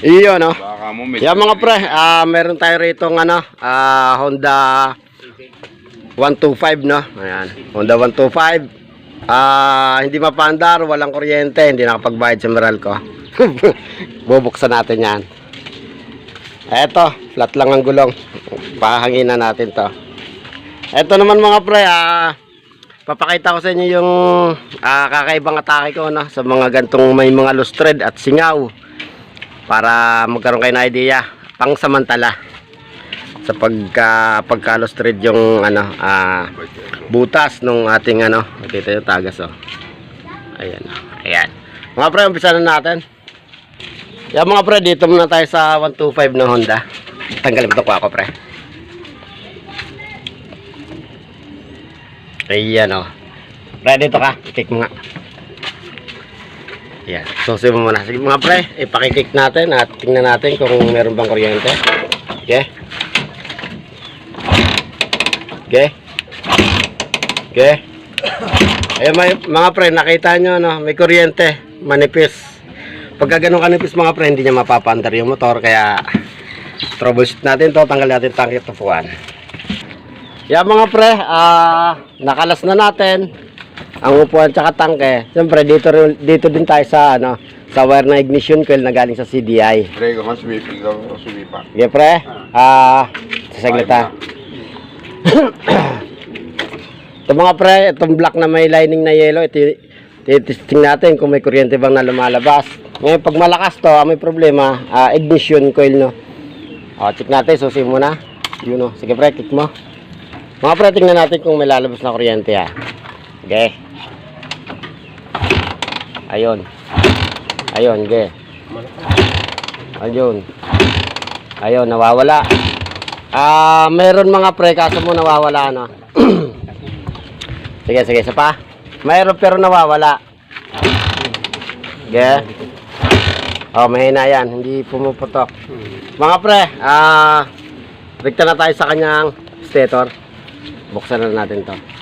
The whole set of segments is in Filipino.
Iyo, no? Baka mo may... Yan mga pre, ah meron tayo rito ng ano, ah Honda 125 no. Ayan, Honda 125. Ah, hindi mapandar, walang kuryente, hindi nakapagbayad sa Meralco. Bubuksan natin 'yan. Eto, flat lang ang gulong. Pahanginan natin 'to. Eto naman mga pre, ah papakita ko sa inyo yung ah, kakaibang atake ko no, sa mga gantong may mga lustred at singaw para magkaroon kayo ng idea pang samantala sa pagka pagka-lustred yung ano ah butas nung ating ano dito yung tagas oh. Ayan oh. ayan. Mga pre umpisa na natin. Yan mga pre dito muna tayo sa 125 na Honda. Tanggalin mo ito ko ako pre. Ayan oh. Pre dito ka. Kick mo Yan. Susi mo muna. Sige mga pre, ipakikik natin at tingnan natin kung meron bang kuryente. Okay? Okay? Okay? Ayun may, mga pre, nakita nyo no, may kuryente, manipis. Pagka ganun kanipis mga pre, hindi niya mapapandar yung motor kaya troubleshoot natin to, tanggal natin tangkit tupuan. Yan mga pre, ah nakalas na natin ang upuan tsaka tangke. Siyempre dito rin- dito din tayo sa ano, sa wire na ignition coil na galing sa CDI. Pre, kung sumipig daw, sumipa. Okay, pre. Ah, sasaglit ha. Ito mga pre, itong black na may lining na yellow, ito titesting natin kung may kuryente bang na lumalabas. Ngayon, pag malakas to, ah, may problema, ah, ignition coil, no. O, check natin, susi mo na. Yun, no. Sige, pre, kick mo. Mga pre, tingnan natin kung may lalabas na kuryente, ha. Okay. Ayun. Ayun, okay. Ayun. Ayun, nawawala. Ah, meron mga pre, kaso mo nawawala na. sige, sige, isa pa. Mayroon pero nawawala. Okay. Oh, mahina yan, hindi pumuputok. Mga pre, ah, rekta na tayo sa kanyang stator. Buksan na natin to.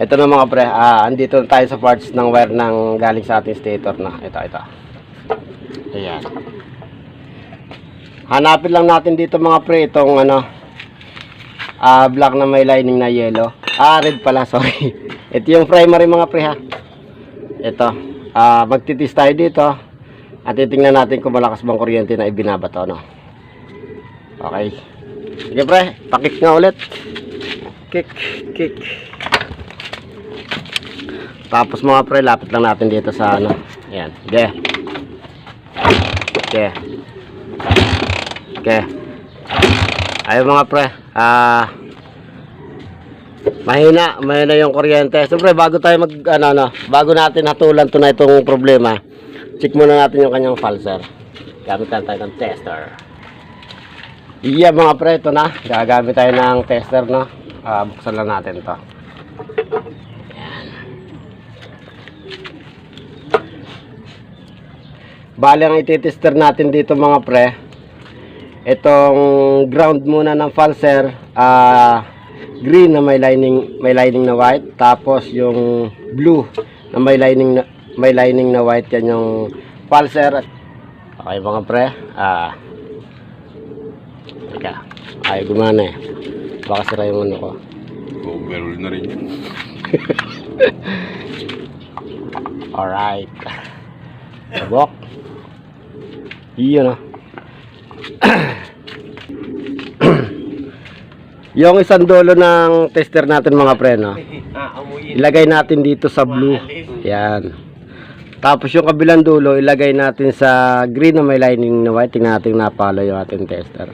Ito na mga pre, ah, andito na tayo sa parts ng wire ng galing sa ating stator na. Ito, ito. Ayan. Hanapin lang natin dito mga pre itong ano ah black na may lining na yellow. Ah red pala, sorry. Ito yung primary mga pre ha. Ito. Ah magtitis tayo dito. At titingnan natin kung malakas bang kuryente na ibinabato no. Okay. Sige pre, pakik nga ulit. Kick, kick. Tapos mga pre, lapit lang natin dito sa ano. Ayan. Sige. Okay. Okay. Ayun mga pre, ah mahina, mahina yung kuryente. Siyempre bago tayo mag ano ano, bago natin hatulan to na itong problema, check muna natin yung kanyang pulser. Gamit tayo ng tester. Iya mga pre, ito na. Gagamit tayo ng tester no. Ah, buksan lang natin to. Bali ang ititester natin dito mga pre, itong ground muna ng pulser, ah green na may lining, may lining na white, tapos yung blue na may lining na may lining na white yan yung pulser. Okay mga pre, ah Teka, ay gumana eh. Baka sira yung ano ko. Overall na rin yun. Alright. Sabok. Iyon ah. yung isang dulo ng tester natin mga pre, no? Ilagay natin dito sa blue. Yan. Tapos yung kabilang dulo, ilagay natin sa green na may lining na white. Tingnan natin napalo yung ating tester.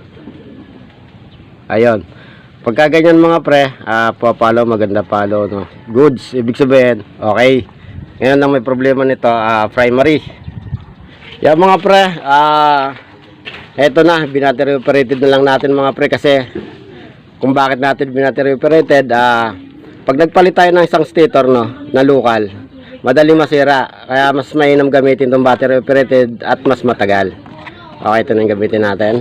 Ayun. Pagka ganyan mga pre, ah, papalo, maganda palo, no? Goods, ibig sabihin, okay. Ngayon lang may problema nito, ah, primary. Yan mga pre, ah, eto na, binattery operated na lang natin mga pre kasi kung bakit natin binattery operated, ah, pag nagpalit tayo ng isang stator, no, na local, madali masira. Kaya mas mainam gamitin itong battery operated at mas matagal. Okay, ito na yung gamitin natin.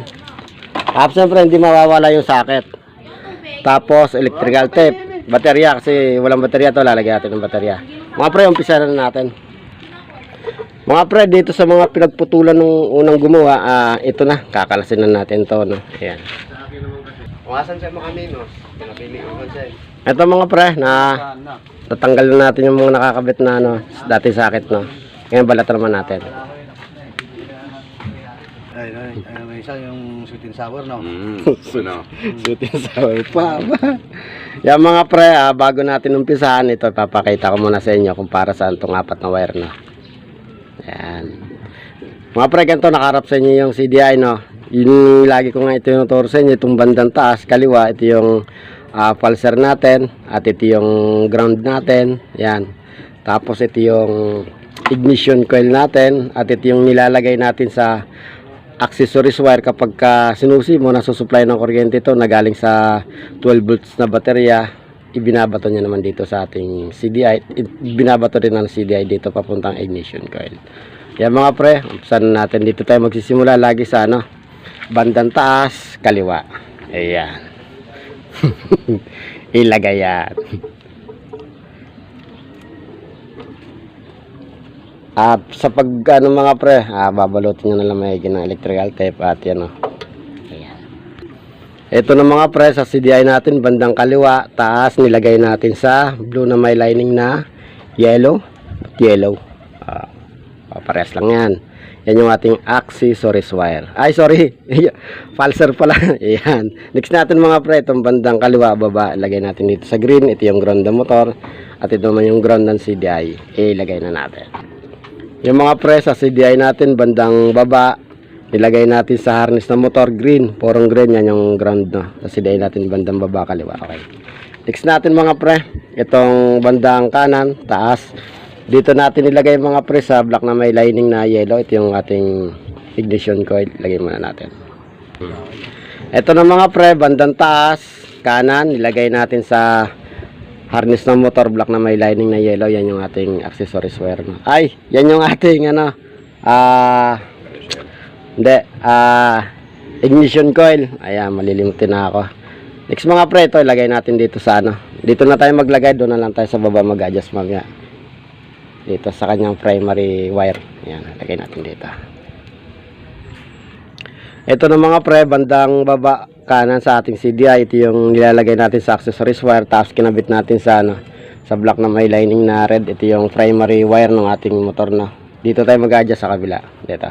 Tapos siyempre hindi mawawala yung socket. Tapos electrical tape. Baterya kasi walang baterya to lalagyan natin ng baterya. Mga pre, umpisa na natin. Mga pre, dito sa mga pinagputulan nung unang gumawa, ah, ito na, kakalasin na natin to, no? Ayan. Kumasan siya mga kami, no? Pinapili ko siya. Ito mga pre, na tatanggal na natin yung mga nakakabit na, ano, dati sakit, no? Ngayon, balat naman natin. Ay, ay, ay, may isa yung sweet and sour, no? Mm. ano? Shooting sour pa? Yan mga pre, ah, bago natin umpisahan ito, papakita ko muna sa inyo kung para saan itong apat na wire na. Mga pre, ganito nakarap sa inyo yung CDI, no? Yung lagi ko nga ito yung turo sa inyo, itong bandang taas, kaliwa, ito yung ah, pulser natin, at ito yung ground natin, yan. Tapos ito yung ignition coil natin, at ito yung nilalagay natin sa accessories wire kapag ka sinusi mo nasusupply ng kuryente ito na galing sa 12 volts na baterya ibinabato niya naman dito sa ating CDI binabato rin ng CDI dito papuntang ignition coil yan mga pre umpisan natin dito tayo magsisimula lagi sa ano bandang taas kaliwa ayan ilagay yan At sa pag ano mga pre, ah, babalutin nyo na lang may ng electrical tape at yan o. Ayan. Ito na mga pre, sa CDI natin, bandang kaliwa, taas, nilagay natin sa blue na may lining na yellow. Yellow. Parehas lang yan. Yan yung ating accessories wire. Ay, sorry. Falser pala. Ayan. Next natin mga pre, itong bandang kaliwa, baba, ilagay natin dito sa green. Ito yung ground ng motor. At ito naman yung ground ng CDI. Ilagay na natin. Yung mga pre sa CDI natin bandang baba, nilagay natin sa harness ng motor green, porong green yan yung ground no. Sa CDI natin bandang baba kaliwa. Okay. Next natin mga pre, itong bandang kanan, taas. Dito natin nilagay mga pre sa block na may lining na yellow. Ito yung ating ignition coil. Lagay muna natin. Ito na mga pre, bandang taas, kanan, nilagay natin sa harness ng motor block na may lining na yellow yan yung ating accessories wire ay yan yung ating ano ah hindi ah ignition coil ayan malilimutin na ako next mga pre ito ilagay natin dito sa ano dito na tayo maglagay doon na lang tayo sa baba mag adjust mamaya dito sa kanyang primary wire ayan lagay natin dito ito na mga pre, bandang baba kanan sa ating CDI. Ito yung nilalagay natin sa accessories wire. Tapos kinabit natin sa, ano, sa block na may lining na red. Ito yung primary wire ng ating motor na. Dito tayo mag-adjust sa kabila. Dito.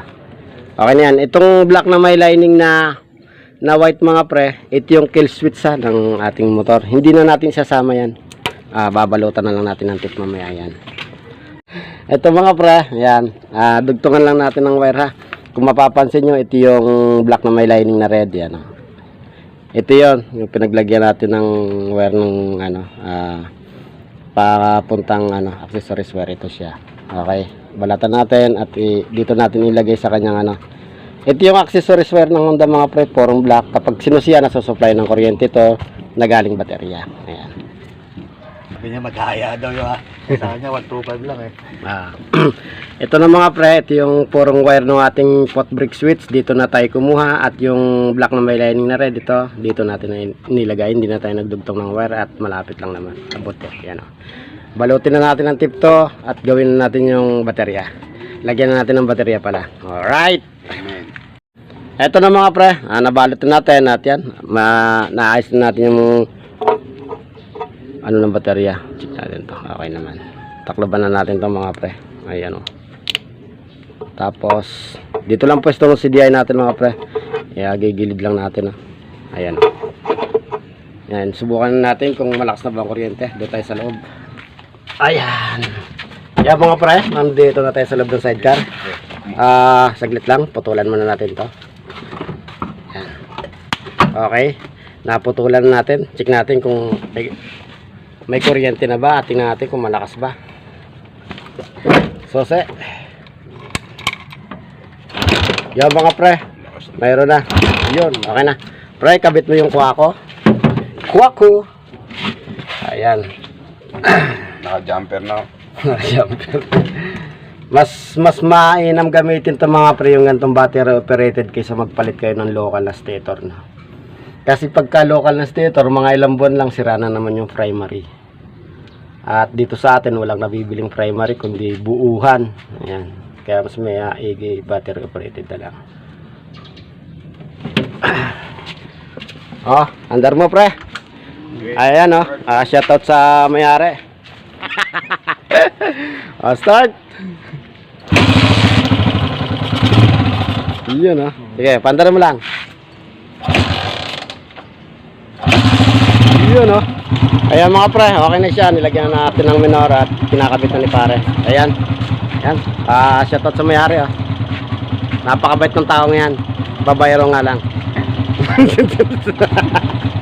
Okay yan. Itong block na may lining na na white mga pre, ito yung kill switch sa ng ating motor. Hindi na natin sasama yan. Ah, babalutan na lang natin ng tip mamaya yan. Ito mga pre, yan. Ah, dugtungan lang natin ng wire ha. Kung mapapansin nyo, ito yung black na may lining na red. Yan. oh. Ito yon yung pinaglagyan natin ng wire ng ano, ah, para puntang ano, accessories wire. Ito siya. Okay. Balatan natin at dito natin ilagay sa kanyang ano. Ito yung accessories wire ng Honda mga pre, form black. Kapag sinusiya, nasusupply ng kuryente ito na galing baterya. Ayan. Sabi niya maghaya daw yung. Sa kanya, 125 lang eh. Ah. ito na mga pre, ito yung purong wire ng ating pot brick switch. Dito na tayo kumuha at yung black na may lining na red ito, dito natin na nilagay. Hindi na tayo nagdugtong ng wire at malapit lang naman. Abot eh. Yan o. Balutin na natin ang tip to at gawin na natin yung baterya. Lagyan na natin ng baterya pala. Alright. Amen. Ito na mga pre, ah, nabalot na natin at yan. Ma naayos na natin yung ano ng baterya. Check natin to. Okay naman. Takloban na natin to mga pre. Ayan o. Tapos, dito lang pwesto ng CDI natin mga pre. Kaya gigilid lang natin o. Ayan o. Yan, subukan natin kung malakas na ba ang kuryente. Dito tayo sa loob. Ayan. Yan mga pre, nandito na tayo sa loob ng sidecar. Ah, saglit lang, putulan muna natin 'to. Yan. Okay. Naputulan na natin. Check natin kung may, kuryente na ba. Tingnan natin kung malakas ba. Sose. Yan mga pre. Mayroon na. Yun. Okay na. Pre, kabit mo yung kuha ko. Kuha ko. Ayan. Naka-jumper na. Jumper. mas mas mainam gamitin to mga pre yung gantong battery operated kaysa magpalit kayo ng local na stator na. Kasi pagka local na stator, mga ilang buwan lang sira na naman yung primary. At dito sa atin walang nabibiling primary kundi buuhan. Ayan. Kaya mas may uh, EG battery operated na lang. oh, andar mo pre. Ayan oh, ah, shoutout sa mayari. oh, start. Yun oh. Sige, pandar mo lang. Yun oh. Ayan mga pre, okay na siya. Nilagyan na natin ng minor at kinakabit na ni pare. Ayan. Ayan. Ah, shoutout sa mayari oh. Napakabait ng taong yan. Babayaro nga lang.